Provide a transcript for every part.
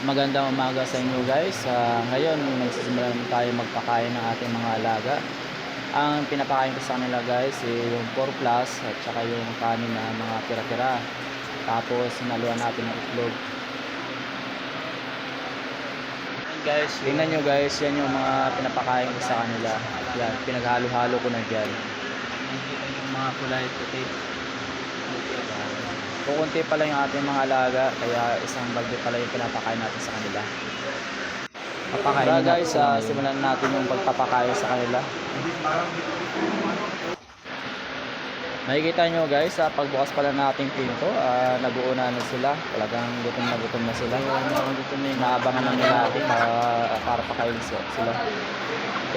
Magandang umaga sa inyo guys. Ah, ngayon, magsisimula na tayo magpakain ng ating mga alaga. Ang pinapakain ko sa kanila guys, eh, yung 4 plus at saka yung kanin na mga tira-tira. Tapos, sinaluan natin ng itlog. Guys, tingnan nyo guys, yan yung mga pinapakain ko sa kanila. Yan, pinaghalo-halo ko na dyan. Nakikita yung mga kulay puti. Kukunti pala yung ating mga alaga, kaya isang bagyo pala yung pinapakain natin sa kanila. Papakain Tara guys, uh, simulan natin yung pagpapakain sa kanila. Makikita nyo guys, sa pagbukas pala nating pinto, uh, nabuuna na sila. Talagang gutom na gutom na sila. Gutom na yung naabangan lang nila natin para, para pakain si- sila.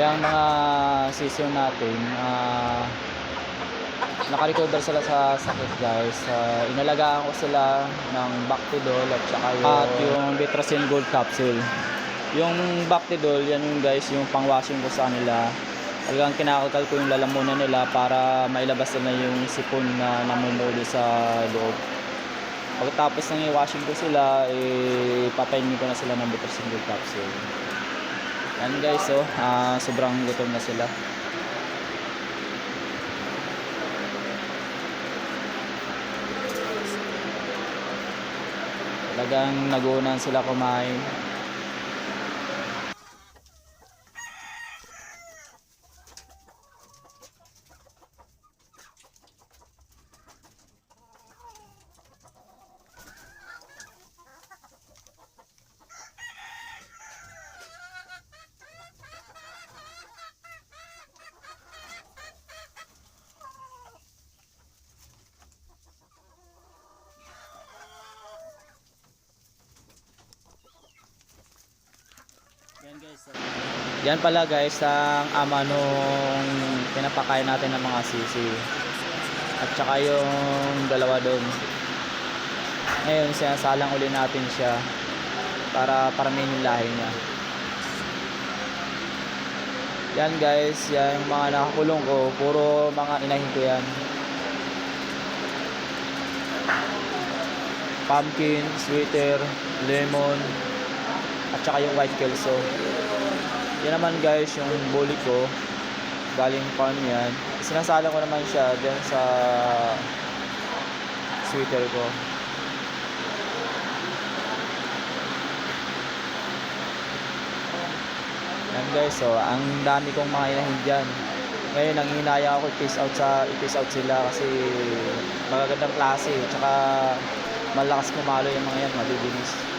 Ang mga sisyo natin, ah naka-recover sila sa sakit guys. Uh, inalagaan ko sila ng Bactidol at saka yung, at yung Vitracin Gold Capsule. Yung Bactidol, yan yung guys, yung pang-washing ko sa kanila. Talagang kinakakal ko yung lalamunan nila para mailabas nila yung sipon na namumulo sa loob. Pagkatapos ng i-washing ko sila, eh, papainin ko na sila ng Vitracin Gold Capsule. Yan guys, oh, ah, sobrang gutom na sila. Talagang naguunan sila kumain. Yan pala guys ang ama nung pinapakain natin ng mga sisi. At saka yung dalawa doon. Ngayon sinasalang uli natin siya para paramihin yung lahi niya. Yan guys, yan yung mga nakakulong ko. Puro mga inahin ko yan. Pumpkin, sweeter, lemon, at saka yung white kelso. Yan naman guys, yung bully ko. Galing farm yan. Sinasala ko naman siya dyan sa sweater ko. Yan guys, so ang dami kong mga inahin dyan. Ngayon, ang hinaya ako i-face out sa i-face out sila kasi magagandang klase. Tsaka malakas pumalo yung mga yan, mabibilis.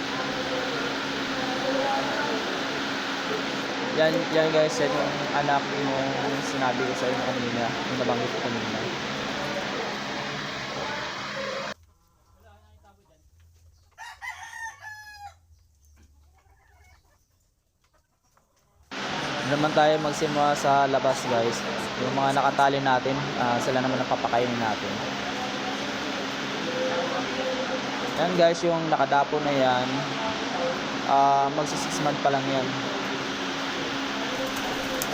Yan, yan guys, yan yung anak yung sinabi ko sa inyo kanina, yung nabanggit ko kanina. Naman tayo magsimula sa labas guys. Yung mga nakatali natin, ah, sila naman ang papakainin natin. Yan guys, yung nakadapo na yan, ah magsi 6 month pa lang yan.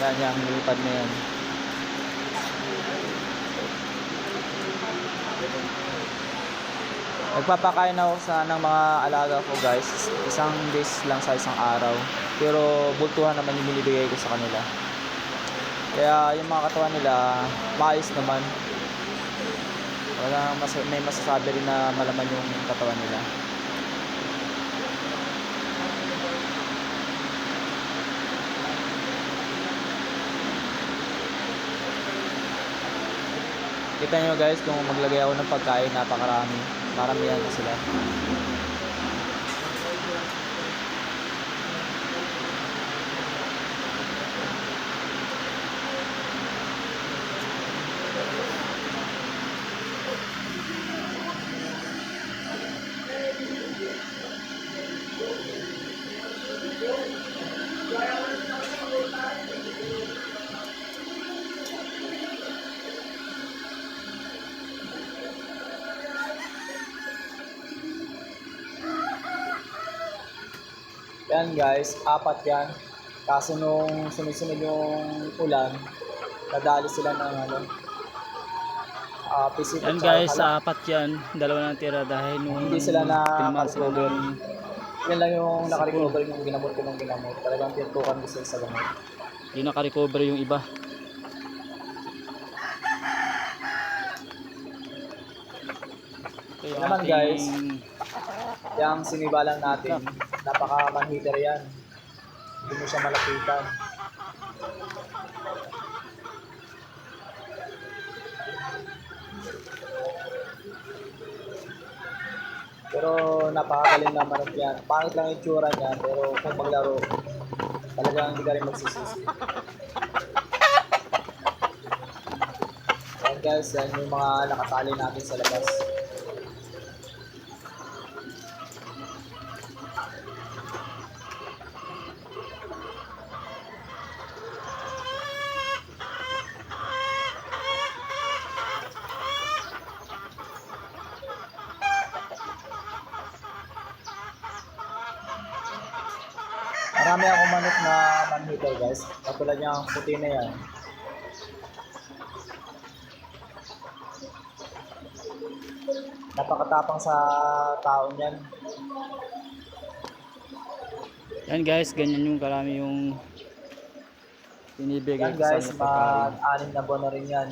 Yan, yan, lipad na yan. Nagpapakain ako sa ng mga alaga ko guys. Isang days lang sa isang araw. Pero bultuhan naman yung binibigay ko sa kanila. Kaya yung mga katawan nila, maayos naman. Wala mas may masasabi rin na malaman yung katawan nila. Kita nyo guys kung maglagay ako ng pagkain napakarami. Maramihan na sila. Yan guys, apat yan. Kaso nung sumisunod yung ulan, nadali sila ng ano, pisit at Yan guys, kalak. apat yan. Dalawa na tira dahil nung Hindi sila na sila ng Yan lang yung nakarecover yung ginamot ko ng ginamot. Talagang pintukan ko sila sa gamot. Yung naka-recover yung iba. Yung Naman, guys. Yung sinibalang natin, napaka-manhitter yan. Hindi mo siya malapitan. Pero napakagaling na manok yan. Pangit lang yung tsura niya, pero kung maglaro, talagang hindi ka rin magsisisi. Guys, yan yung mga nakatali natin sa labas. Marami akong manok na manhiter guys. Katulad niyang puti na yan. Napakatapang sa tao niyan. Yan guys, ganyan yung karami yung binibigay Yan ko sa guys, inyo pagkain. mag-anim na buwan na rin yan.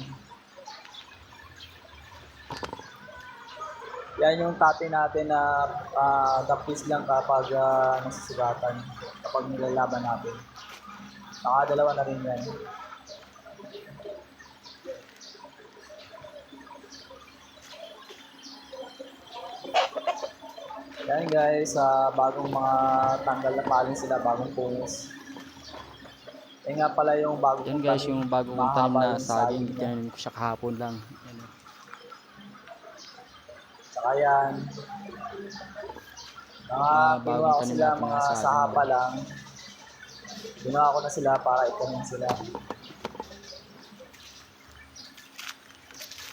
Yan yung tati natin na uh, tapis lang kapag uh, nasisugatan, kapag nilalaban natin. Nakadalawa na rin yan. Yan guys, sa bagong mga tanggal na paling sila, bagong punis. Yan nga pala yung bagong Yan guys, yung bagong tanim na saging, tinanim ko siya kahapon lang. Saka yan. Kinuha ko sila, mga sahapa lang. Ginawa ko na sila para itanim sila.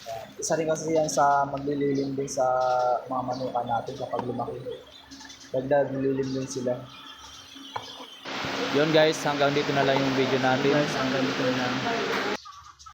Yan. Isa rin kasi yan sa maglililim din sa mga manuka natin kapag lumaki. Dagdag lilim din sila. Yun guys, hanggang dito na lang yung video natin. Guys, hanggang dito na lang.